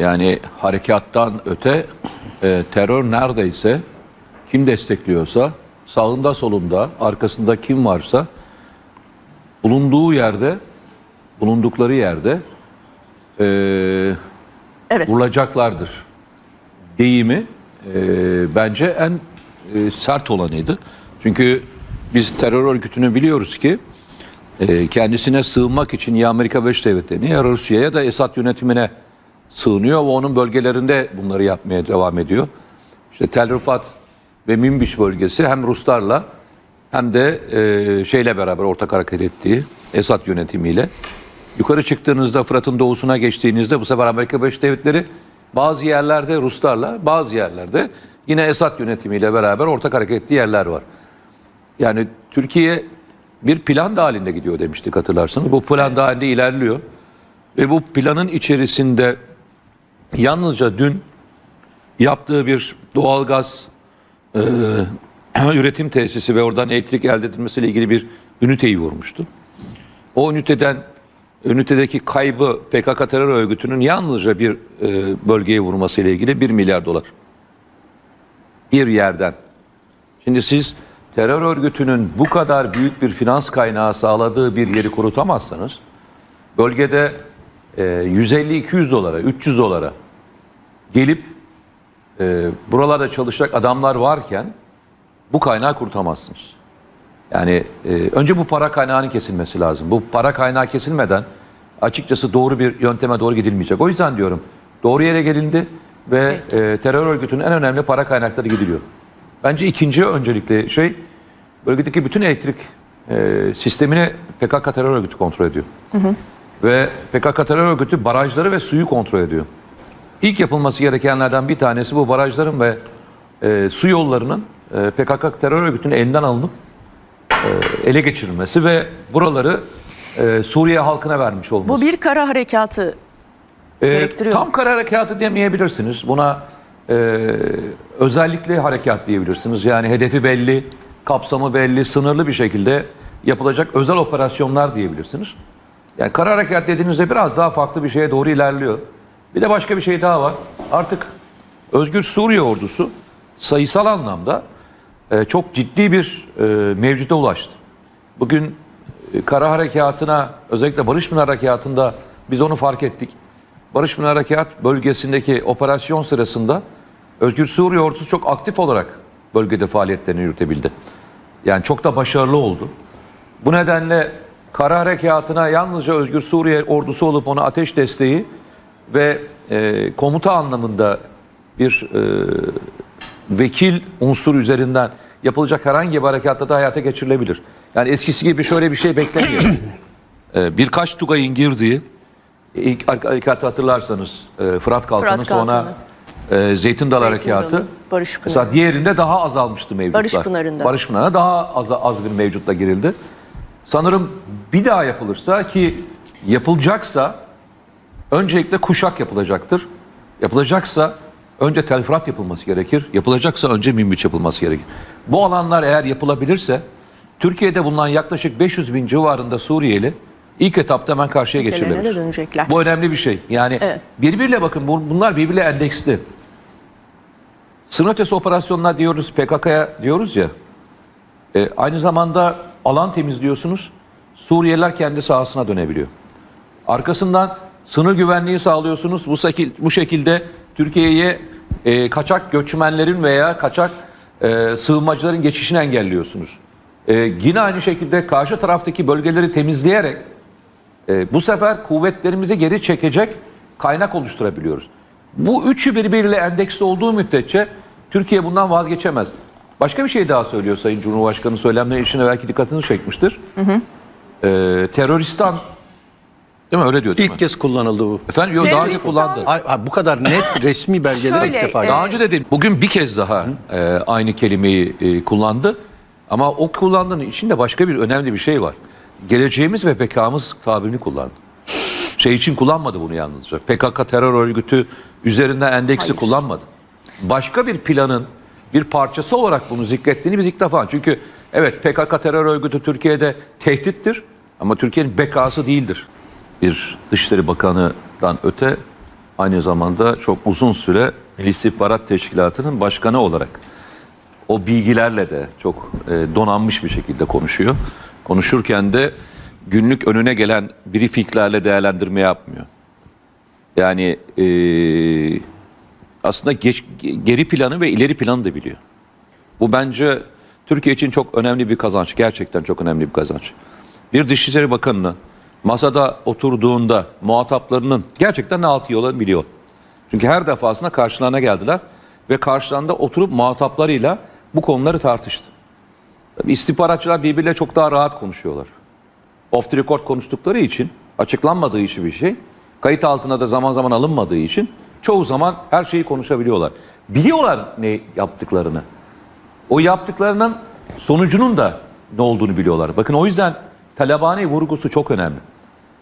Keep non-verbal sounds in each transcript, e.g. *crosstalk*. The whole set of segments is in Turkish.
Yani harekattan öte e, terör neredeyse kim destekliyorsa sağında solunda arkasında kim varsa bulunduğu yerde bulundukları yerde e, Evet. vurulacaklardır deyimi e, bence en e, sert olanıydı. Çünkü biz terör örgütünü biliyoruz ki e, kendisine sığınmak için ya Amerika Birleşik Devletleri'ne ya Rusya'ya ya da Esad yönetimine sığınıyor ve onun bölgelerinde bunları yapmaya devam ediyor. İşte Tel Rifat ve Minbiş bölgesi hem Ruslarla hem de e, şeyle beraber ortak hareket ettiği Esad yönetimiyle. Yukarı çıktığınızda Fırat'ın doğusuna geçtiğinizde bu sefer Amerika Birleşik Devletleri bazı yerlerde Ruslarla bazı yerlerde yine Esad yönetimiyle beraber ortak hareket ettiği yerler var. Yani Türkiye bir plan halinde gidiyor demiştik hatırlarsanız. Bu plan halinde ilerliyor. Ve bu planın içerisinde yalnızca dün yaptığı bir doğalgaz e, üretim tesisi ve oradan elektrik elde edilmesiyle ilgili bir üniteyi vurmuştu. O üniteden ünitedeki kaybı PKK terör örgütünün yalnızca bir e, bölgeye vurmasıyla ilgili 1 milyar dolar. Bir yerden. Şimdi siz terör örgütünün bu kadar büyük bir finans kaynağı sağladığı bir yeri kurutamazsanız bölgede e, 150-200 dolara, 300 dolara gelip e, buralarda çalışacak adamlar varken bu kaynağı kurutamazsınız. Yani e, önce bu para kaynağının kesilmesi lazım. Bu para kaynağı kesilmeden açıkçası doğru bir yönteme doğru gidilmeyecek. O yüzden diyorum doğru yere gelindi ve e, terör örgütünün en önemli para kaynakları gidiliyor. Bence ikinci öncelikli şey bölgedeki bütün elektrik e, sistemini PKK terör örgütü kontrol ediyor. Ve PKK terör örgütü barajları ve suyu kontrol ediyor. İlk yapılması gerekenlerden bir tanesi bu barajların ve e, su yollarının e, PKK terör örgütünün elinden alınıp e, ele geçirilmesi ve buraları e, Suriye halkına vermiş olması. Bu bir kara harekatı E, gerektiriyor. Tam kara harekatı demeyebilirsiniz. Buna e, özellikle harekat diyebilirsiniz. Yani hedefi belli, kapsamı belli, sınırlı bir şekilde yapılacak özel operasyonlar diyebilirsiniz. Yani kara harekat dediğinizde biraz daha farklı bir şeye doğru ilerliyor. Bir de başka bir şey daha var. Artık Özgür Suriye ordusu sayısal anlamda e, çok ciddi bir e, mevcuda ulaştı. Bugün e, kara harekatına özellikle Barış Pınar Harekatı'nda biz onu fark ettik. Barış Pınar Harekat bölgesindeki operasyon sırasında Özgür Suriye ordusu çok aktif olarak bölgede faaliyetlerini yürütebildi. Yani çok da başarılı oldu. Bu nedenle kara harekatına yalnızca Özgür Suriye ordusu olup ona ateş desteği ve e, komuta anlamında bir e, vekil unsur üzerinden yapılacak herhangi bir harekatta da hayata geçirilebilir. Yani eskisi gibi şöyle bir şey beklemiyorum. Ee, *clears throat* birkaç Tugay'ın girdiği ilk harekatı hatırlarsanız e, Fırat Kalkanı Fırat sonra e, Zeytin Dalı Zeytin Harekatı. Dalı, Barış Pınarı. Mesela diğerinde daha azalmıştı mevcutlar. Barış Pınarı'nda. Barış Pınarı'na daha az, az bir mevcutla girildi. Sanırım bir daha yapılırsa ki yapılacaksa öncelikle kuşak yapılacaktır. Yapılacaksa önce telfrat yapılması gerekir. Yapılacaksa önce minbiç yapılması gerekir. Bu alanlar eğer yapılabilirse Türkiye'de bulunan yaklaşık 500 bin civarında Suriyeli ilk etapta hemen karşıya dönecekler. Bu önemli bir şey. Yani Evet. birbiriyle bakın bu- bunlar birbiriyle endeksli. Sınır ötesi operasyonlar diyoruz PKK'ya diyoruz ya. E, aynı zamanda alan temizliyorsunuz. Suriyeliler kendi sahasına dönebiliyor. Arkasından sınır güvenliği sağlıyorsunuz. Bu, şekil, bu şekilde Türkiye'ye e, kaçak göçmenlerin veya kaçak e, sığınmacıların geçişini engelliyorsunuz. E, yine aynı şekilde karşı taraftaki bölgeleri temizleyerek e, bu sefer kuvvetlerimizi geri çekecek kaynak oluşturabiliyoruz. Bu üçü birbiriyle endeksli olduğu müddetçe Türkiye bundan vazgeçemez. Başka bir şey daha söylüyor Sayın Cumhurbaşkanı söylemleri işine belki dikkatini çekmiştir. E, teröristan değil mi öyle diyor değil İlk mi? kez kullanıldı bu. Efendim yok daha önce Teröristan- kullandı. Ay, ay, bu kadar net *laughs* resmi belgeler ilk Şöyle, defa. e, Daha önce de dedim. Bugün bir kez daha e, aynı kelimeyi e, kullandı. Ama o kullandığının içinde başka bir önemli bir şey var. Geleceğimiz ve bekamız tabirini kullandı. Şey için kullanmadı bunu yalnızca. PKK terör örgütü üzerinden endeksi Hayır. kullanmadı. Başka bir planın bir parçası olarak bunu zikrettiğini biz ilk defa. Çünkü evet PKK terör örgütü Türkiye'de tehdittir ama Türkiye'nin bekası değildir. Bir Dışişleri Bakanı'dan öte aynı zamanda çok uzun süre Milli İstihbarat Teşkilatı'nın başkanı olarak o bilgilerle de çok e, donanmış bir şekilde konuşuyor. Konuşurken de günlük önüne gelen briefinglerle değerlendirme yapmıyor. Yani e, aslında geç, geri planı ve ileri planı da biliyor. Bu bence Türkiye için çok önemli bir kazanç. Gerçekten çok önemli bir kazanç. Bir Dışişleri Bakanı'nın masada oturduğunda muhataplarının gerçekten ne altı yollarını biliyor. Çünkü her defasında karşılarına geldiler ve karşılarında oturup muhataplarıyla bu konuları tartıştı. Tabii istihbaratçılar birbiriyle çok daha rahat konuşuyorlar. Off the record konuştukları için, açıklanmadığı için bir şey, kayıt altına da zaman zaman alınmadığı için çoğu zaman her şeyi konuşabiliyorlar. Biliyorlar ne yaptıklarını. O yaptıklarının sonucunun da ne olduğunu biliyorlar. Bakın o yüzden Talabani vurgusu çok önemli.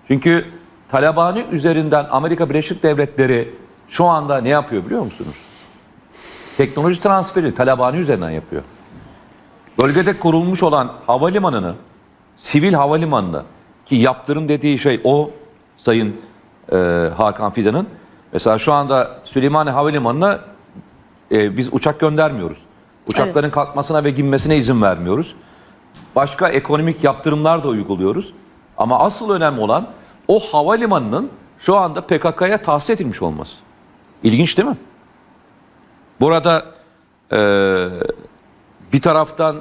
Çünkü Talabani üzerinden Amerika Birleşik Devletleri şu anda ne yapıyor biliyor musunuz? Teknoloji transferi Talabani üzerinden yapıyor. Bölgede kurulmuş olan havalimanını, sivil havalimanını ki yaptırım dediği şey o Sayın e, Hakan Fidan'ın. Mesela şu anda Süleymaniye Havalimanı'na e, biz uçak göndermiyoruz. Uçakların kalkmasına ve inmesine izin vermiyoruz. Başka ekonomik yaptırımlar da uyguluyoruz. Ama asıl önemli olan o havalimanının şu anda PKK'ya tahsis edilmiş olması. İlginç değil mi? Burada e, bir taraftan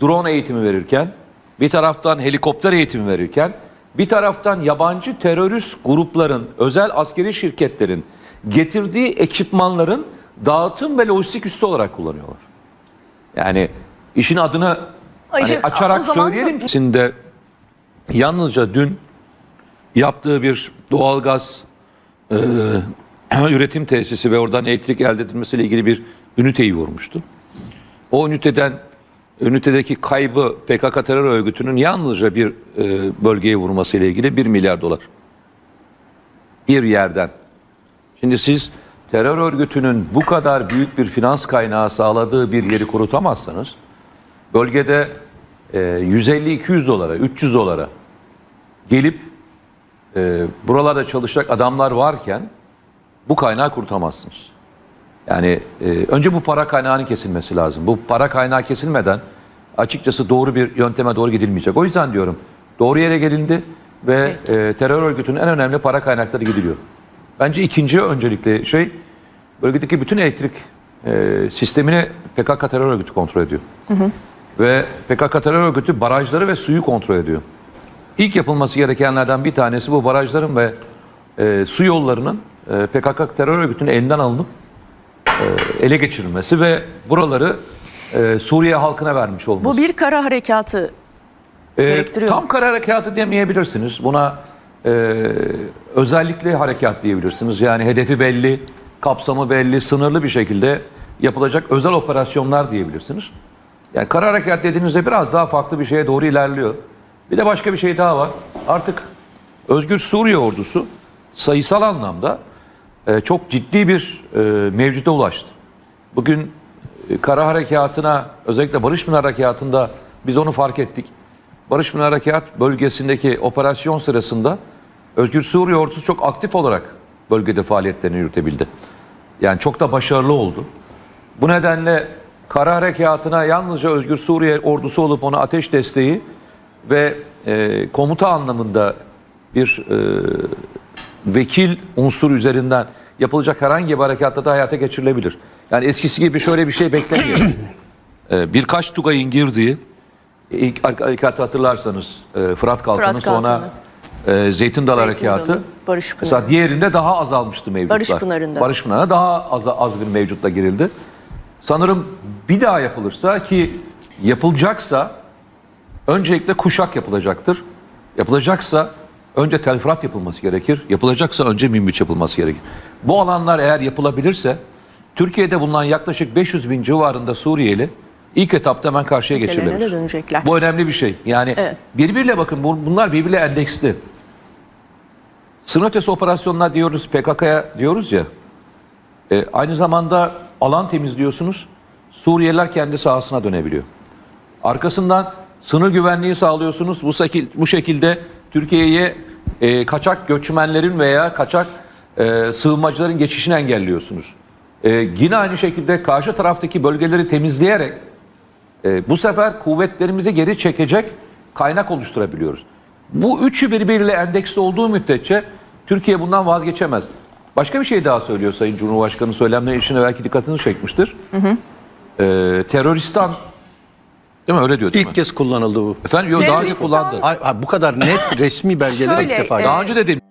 drone eğitimi verirken, bir taraftan helikopter eğitimi verirken, bir taraftan yabancı terörist grupların, özel askeri şirketlerin getirdiği ekipmanların dağıtım ve lojistik üssü olarak kullanıyorlar. Yani işin adını hani İşte açarak söyleyelim ki. Şimdi yalnızca dün yaptığı bir doğalgaz e, *clears throat* üretim tesisi ve oradan elektrik elde edilmesiyle ilgili bir üniteyi vurmuştu. O üniteden ünitedeki kaybı PKK terör örgütünün yalnızca bir e, bölgeye vurmasıyla ilgili 1 milyar dolar. Bir yerden. Şimdi siz terör örgütünün bu kadar büyük bir finans kaynağı sağladığı bir yeri kurutamazsanız bölgede e, 150-200 dolara, 300 dolara gelip e, buralarda çalışacak adamlar varken bu kaynağı kurutamazsınız. Yani e, önce bu para kaynağının kesilmesi lazım. Bu para kaynağı kesilmeden açıkçası doğru bir yönteme doğru gidilmeyecek. O yüzden diyorum doğru yere gelindi ve e, terör örgütünün en önemli para kaynakları gidiliyor. Bence ikinci öncelikli şey bölgedeki bütün elektrik e, sistemini PKK terör örgütü kontrol ediyor. Ve PKK terör örgütü barajları ve suyu kontrol ediyor. İlk yapılması gerekenlerden bir tanesi bu barajların ve e, su yollarının e, PKK terör örgütünün elinden alınıp e, ele geçirilmesi ve buraları e, Suriye halkına vermiş olması. Bu bir kara harekatı Ee, gerektiriyor. Tam kara harekatı demeyebilirsiniz. Buna e, özellikle harekat diyebilirsiniz. Yani hedefi belli, kapsamı belli, sınırlı bir şekilde yapılacak özel operasyonlar diyebilirsiniz. Yani kara harekat dediğinizde biraz daha farklı bir şeye doğru ilerliyor. Bir de başka bir şey daha var. Artık Özgür Suriye ordusu sayısal anlamda e, çok ciddi bir e, mevcuda ulaştı. Bugün e, kara harekatına özellikle Barış Pınar Harekatı'nda biz onu fark ettik. Barış Pınar Harekat bölgesindeki operasyon sırasında Özgür Suriye ordusu çok aktif olarak bölgede faaliyetlerini yürütebildi. Yani çok da başarılı oldu. Bu nedenle kara harekatına yalnızca Özgür Suriye ordusu olup ona ateş desteği ve e, komuta anlamında bir e, vekil unsur üzerinden yapılacak herhangi bir harekatta da hayata geçirilebilir. Yani eskisi gibi şöyle bir şey beklemiyorum. Ee, *clears throat* birkaç Tugay'ın girdiği ilk harekatı hatırlarsanız e, Fırat Kalkanı Fırat sonra e, Zeytin Dalı Zeytin Harekatı. Barış Pınarı. Mesela diğerinde daha azalmıştı mevcutlar. Barış Pınarı'nda. Barış Pınarı'na daha az, az bir mevcutla girildi. Sanırım bir daha yapılırsa ki yapılacaksa öncelikle kuşak yapılacaktır. Yapılacaksa önce telfrat yapılması gerekir. Yapılacaksa önce minbiç yapılması gerekir. Bu alanlar eğer yapılabilirse Türkiye'de bulunan yaklaşık 500 bin civarında Suriyeli ilk etapta hemen karşıya dönecekler. Bu önemli bir şey. Yani Evet. birbiriyle bakın bu- bunlar birbiriyle endeksli. Sınır ötesi operasyonlar diyoruz PKK'ya diyoruz ya. E, aynı zamanda alan temizliyorsunuz. Suriyeliler kendi sahasına dönebiliyor. Arkasından sınır güvenliği sağlıyorsunuz. Bu, şekil, bu şekilde Türkiye'ye e, kaçak göçmenlerin veya kaçak e, sığınmacıların geçişini engelliyorsunuz. E, yine aynı şekilde karşı taraftaki bölgeleri temizleyerek e, bu sefer kuvvetlerimizi geri çekecek kaynak oluşturabiliyoruz. Bu üçü birbiriyle endeksli olduğu müddetçe Türkiye bundan vazgeçemez. Başka bir şey daha söylüyor Sayın Cumhurbaşkanı söylemleri işine belki dikkatini çekmiştir. E, teröristan değil mi öyle diyor değil mi? İlk kez kullanıldı bu. Efendim yok daha önce Teröristan- kullandı. Ay, ay, bu kadar net resmi belgeleri ilk Şöyle, defa. e, Daha önce de demiş.